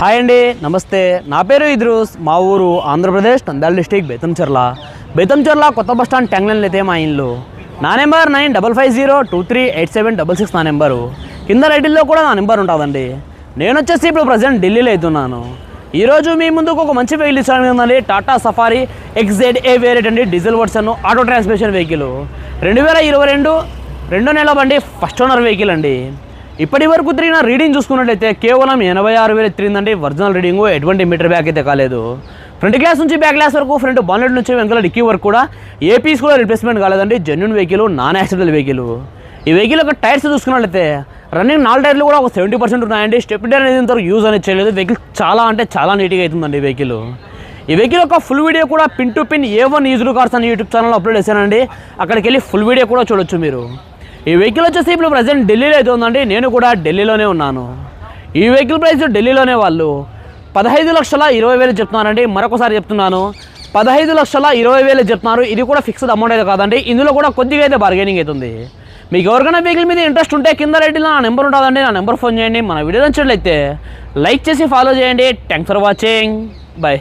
Hi అండి నమస్తే. నా పేరు ఇద్రూస్. మా ఊరు ఆంధ్రప్రదేశ్ నంద్యాల డిస్టిక్ బేతంచెర్ల బేతంచెర్ల కొత్త బస్ స్టాండ్ ట్యాంగ్లైన్ అయితే మా ఇల్లు. నా number nine double five zero two three eight seven double six నా నెంబరు. కింద రైటిల్లో కూడా నా నెంబర్ ఉంటుందండి. నేను వచ్చేసి ఇప్పుడు ప్రజెంట్ ఢిల్లీలో అవుతున్నాను. ఈరోజు మీ ముందుకు ఒక మంచి వెహికల్ ఇస్తాను ఉందండి. Tata Safari XZ A variant అండి diesel version auto transmission vehicle. రెండు వేల ఇరవై రెండు రెండో నెల బండి ఫస్ట్ ఓనర్ వెహికల్ అండి. ఇప్పటి వరకు తిరిగిన రీడింగ్ చూసుకున్నట్లయితే కేవలం ఎనభై ఆరు వేలు తిరిగిందండి. ఒరిజినల్ రీడింగ్ ఎటువంటి మీటర్ బ్యాక్ అయితే కాలేదు. ఫ్రంట్ గ్లాస్ నుంచి బ్యాక్ గ్లాస్ వరకు ఫ్రంట్ బాన్లెట్ నుంచి వెనకాల డిక్కీ వరకు కూడా ఏ పీస్ కూడా రిప్లేస్మెంట్ కాలేదండి. Genuine vehicle non accidental vehicle ఈ వెహికల్ యొక్క టైర్స్ చూసుకున్నట్లయితే రన్నింగ్ నాలుగు టైర్లు కూడా ఒక సెవెంటీ పర్సెంట్ ఉన్నాయండి. స్టెప్ టైర్ అనేది ఇంతవరకు యూజ్ అనేది చేయలేదు. వెహికల్ చాలా అంటే చాలా నీట్గా అవుతుందండి ఈ వెహికల్ ఈ వెహికల్ యొక్క ఫుల్ వీడియో కూడా pin to pin A one ఈజులు cars అని యూట్యూబ్ ఛానల్ అప్లోడ్ చేశానండి. అక్కడికి వెళ్ళి ఫుల్ వీడియో కూడా చూడొచ్చు మీరు. ఈ వెహికల్ వచ్చేసి ఇప్పుడు ప్రజెంట్ ఢిల్లీలో అయితే ఉందండి. నేను కూడా ఢిల్లీలోనే ఉన్నాను. ఈ వెహికల్ ప్రైస్ ఢిల్లీలోనే వాళ్ళు పదహైదు లక్షల ఇరవై వేలు చెప్తున్నానండి మరొకసారి చెప్తున్నాను. పదహైదు లక్షల ఇరవై వేలు చెప్తున్నారు. ఇది కూడా ఫిక్స్డ్ అమౌంట్ అయితే కాదండి. ఇందులో కూడా కొద్దిగా అయితే బార్గెనింగ్ అవుతుంది. మీకు ఎవరికైనా వెహికల్ మీద ఇంట్రెస్ట్ ఉంటే కింద రైట్లో నా నెంబర్ ఉంటుందండి. నా నెంబర్ ఫోన్ చేయండి. మన వీడియో నచ్చినట్లయితే లైక్ చేసి ఫాలో చేయండి. Thanks for watching bye